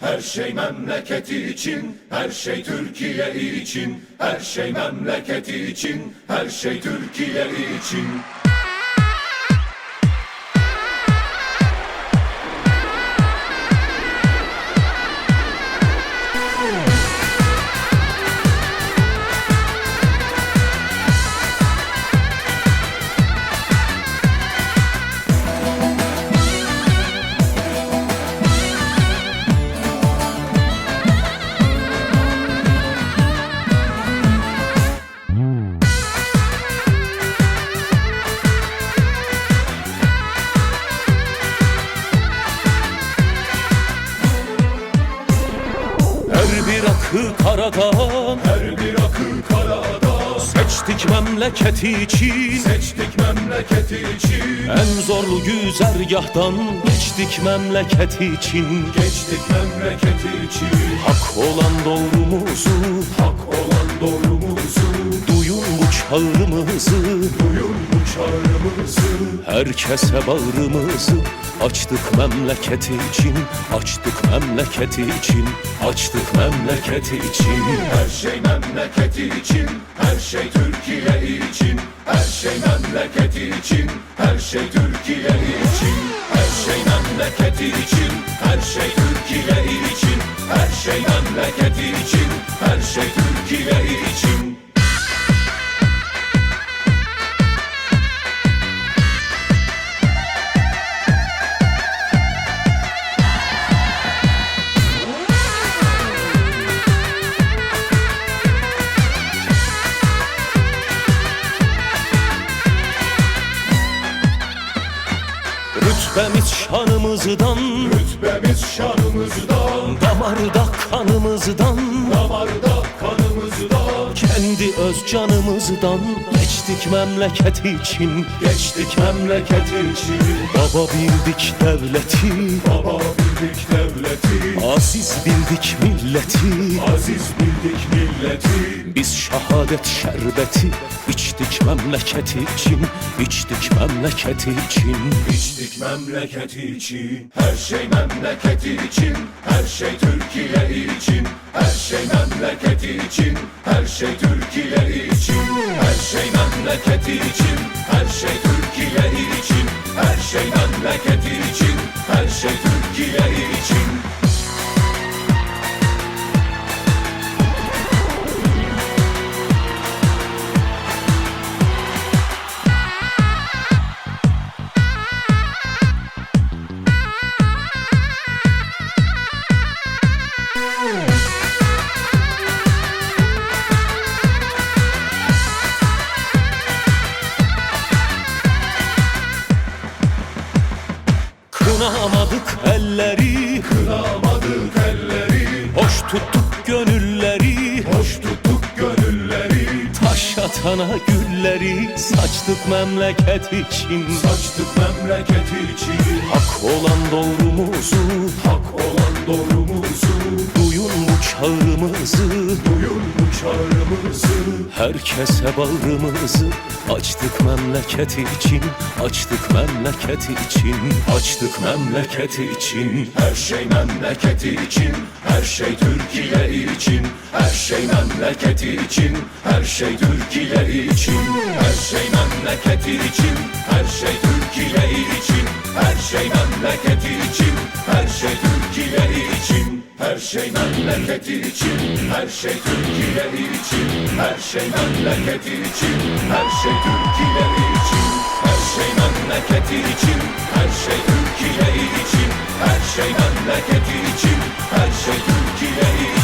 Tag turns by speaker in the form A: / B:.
A: Her şey memleketi için, her şey Türkiye için, her şey memleketi için, her şey Türkiye için.
B: Karadan
A: Her bir akı karada,
B: Seçtik memleketi için.
A: Seçtik memleketi için.
B: En zorlu güzergahtan Geçtik memleketi için.
A: Geçtik memleketi için,
B: Hak olan doğrumuzu
A: hak olan doğrumuzu,
B: Duyun bu çağrımızı
A: duyun bu çağrımızı.
B: Herkese bağrımızı Açtık memleketi için Açtık memleketi için Açtık memleketi için
A: Her şey memleketi için, her şey Türkiye için, her şey memleketi için, her şey Türkiye için, her şey memleketi için, her şey Türkiye için, her şey memleketi için, her şey Türkiye için.
B: Rütbemiz şanımızdan.
A: Rütbemiz şanımızdan,
B: Damarda kanımızdan.
A: Damarda kanımızdan,
B: Kendi öz canımızdan. Geçtik memleketi için.
A: Geçtik memleketi için.
B: Baba bildik devleti.
A: Baba bildik devleti,
B: Aziz bildik milleti.
A: Aziz bildik milleti.
B: Biz şehadet şerbeti içtik memleketi için içtik memleketi için.
A: İçtik memleketi için, her şey memleketi için, her şey Türkiye için, her şey memleketi için, her şey Türkiye için, her şey memleketi için, her şey Türkiye için, her şey memleketi için, her şey Türkiye için.
B: Kınamadık elleri.
A: Kınamadık elleri,
B: Hoş tuttuk gönülleri.
A: Hoş tuttuk gönülleri,
B: Taş atana gülleri. Saçtık memleket için.
A: Saçtık memleketi için,
B: Hak olan doğrumuzu.
A: Hak olan doğrumuzu,
B: çağrımızı
A: duyun bu çağrımızı.
B: Herkese bağrımızı açtık memleketi için Açtık memleketi için Açtık memleketi için.
A: Her şey memleketi için, her şey Türkiye için, her şey memleketi için, her şey Türkiye için, her şey memleketi için, her şey Türkiye için, her her şey memleketi için Her şey Türkiye için Her şey memleketi için Her şey Türkiye için Her şey memleketi için Her şey Türkiye için Her şey memleketi için Her şey Türkiye için